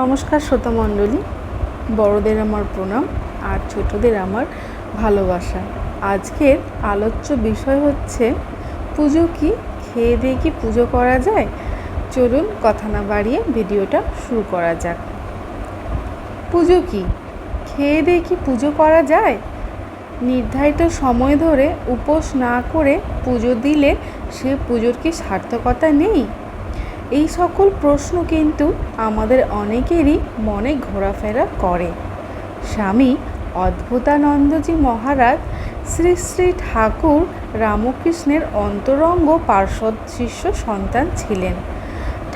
নমস্কার শ্রোতা মণ্ডলী বড়দের আমার প্রণাম আর ছোটদের আমার ভালোবাসা। আজকের আলোচ্য বিষয় হচ্ছে, পুজো কি? খেয়ে দিয়ে কি পুজো করা যায়? চলুন কথা না বাড়িয়ে ভিডিওটা শুরু করা যাক। পুজো কি? খেয়ে দিয়ে কি পুজো করা যায়? নির্ধারিত সময় ধরে উপোস না করে পুজো দিলে সে পুজোর কি সার্থকতা নেই? এই সকল প্রশ্ন কিন্তু আমাদের অনেকেরই মনে ঘোরাফেরা করে। স্বামী অদ্ভুতানন্দজি মহারাজ শ্রী শ্রী ঠাকুর রামকৃষ্ণের অন্তরঙ্গ পার্শ্বদ শিষ্য সন্তান ছিলেন।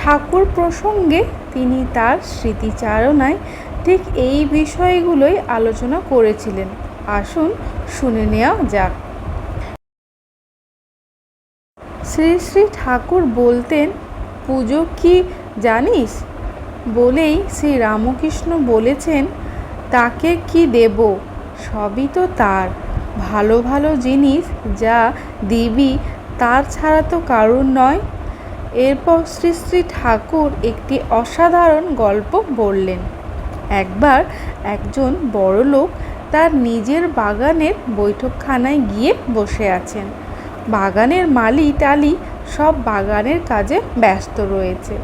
ঠাকুর প্রসঙ্গে তিনি তার স্মৃতিচারণায় ঠিক এই বিষয়গুলোই আলোচনা করেছিলেন। আসুন শুনে নেওয়া যাক। শ্রী শ্রী ঠাকুর বলতেন পুজো কি জানিস? বলেই শ্রী রামকৃষ্ণ বলেছেন, তাকে কি দেব? সবই তো তার। ভালো ভালো জিনিস যা দিবি, তার ছাড়া তো কারুর নয়। এরপর শ্রী শ্রী ঠাকুর একটি অসাধারণ গল্প বললেন। একবার একজন বড় লোক তার নিজের বাগানের বৈঠকখানায় গিয়ে বসে আছেন। বাগানের মালি টালি সব বাগানের কাজে ব্যস্ত রয়েছে।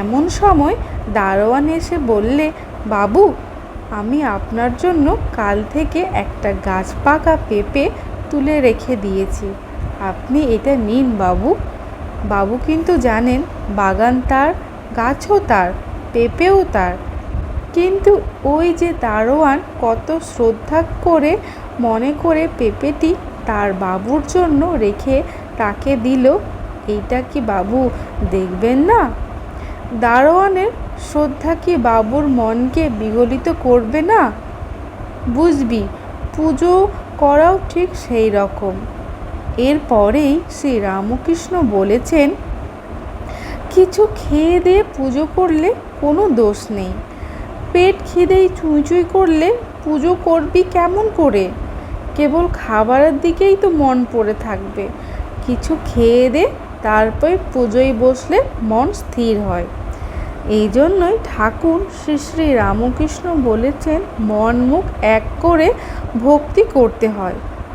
এমন সময় দারোয়ান এসে বললে, বাবু, আমি আপনার জন্য কাল থেকে একটা গাছ পাকা পেঁপে তুলে রেখে দিয়েছি। আপনি এটা নিন বাবু। বাবু কিন্তু জানেন বাগান তার, গাছও তার, পেঁপেও তার। কিন্তু ওই যে দারোয়ান কত শ্রদ্ধা করে মনে করে পেঁপেটি তার বাবুর জন্য রেখে তাকে দিল। এইটা কি বাবু, দেখবেন না? দারোয়ানের শ্রদ্ধা কি বাবুর মনকে বিগলিত করবে না? বুঝবি, পুজো করাও ঠিক সেই রকম। এরপরেই শ্রী রামকৃষ্ণ বলেছেন, কিছু খেয়ে দিয়ে পুজো করলে কোনো দোষ নেই। পেট খিদেই চুঁই চুঁই করলে পুজো করবি কেমন করে? কেবল খাবারের দিকেই তো মন পড়ে থাকবে। কিছু খেয়ে দে, তারপরে পুজোয় বসলে মন স্থির হয়। এই জন্যই ঠাকুর শ্রী শ্রী রামকৃষ্ণ বলেছেন, মন মুখ এক করে ভক্তি করতে হয়।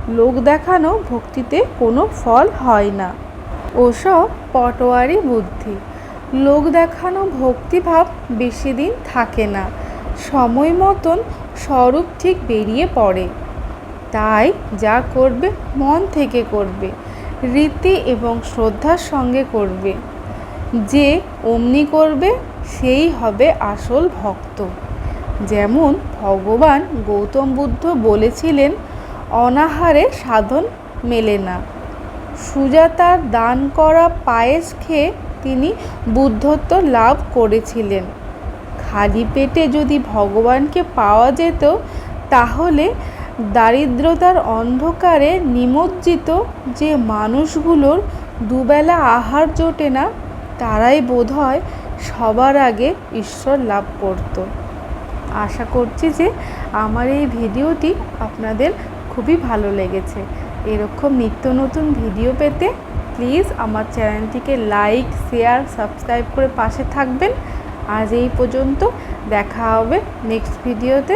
লোক দেখানো ভক্তিতে কোনো ফল হয় না। ওসব পটোয়ারি বুদ্ধি। লোক দেখানো ভক্তিভাব বেশি দিন থাকে না। সময় মতন স্বরূপ ঠিক বেরিয়ে পড়ে। তাই যা করবে মন থেকে করবে, রীতি এবং শ্রদ্ধার সঙ্গে করবে। যে অমনি করবে, সেই হবে আসল ভক্ত। যেমন ভগবান গৌতম বুদ্ধ বলেছিলেন, অনাহারে সাধন মেলে না। সুজাতার দান করা পায়েস খেয়ে তিনি বুদ্ধত্ব লাভ করেছিলেন। খালি পেটে যদি ভগবানকে পাওয়া যেত, তাহলে দারিদ্রতার অন্ধকারে নিমজ্জিত যে মানুষগুলোর দুবেলা আহার জোটে না, তারাই বোধহয় সবার আগে ঈশ্বর লাভ করত। আশা করছি যে আমার এই ভিডিওটি আপনাদের খুবই ভালো লেগেছে। এরকম নিত্য নতুন ভিডিও পেতে প্লিজ আমার চ্যানেলটিকে লাইক, শেয়ার, সাবস্ক্রাইব করে পাশে থাকবেন। আজ এই পর্যন্ত দেখা হবে নেক্সট ভিডিওতে।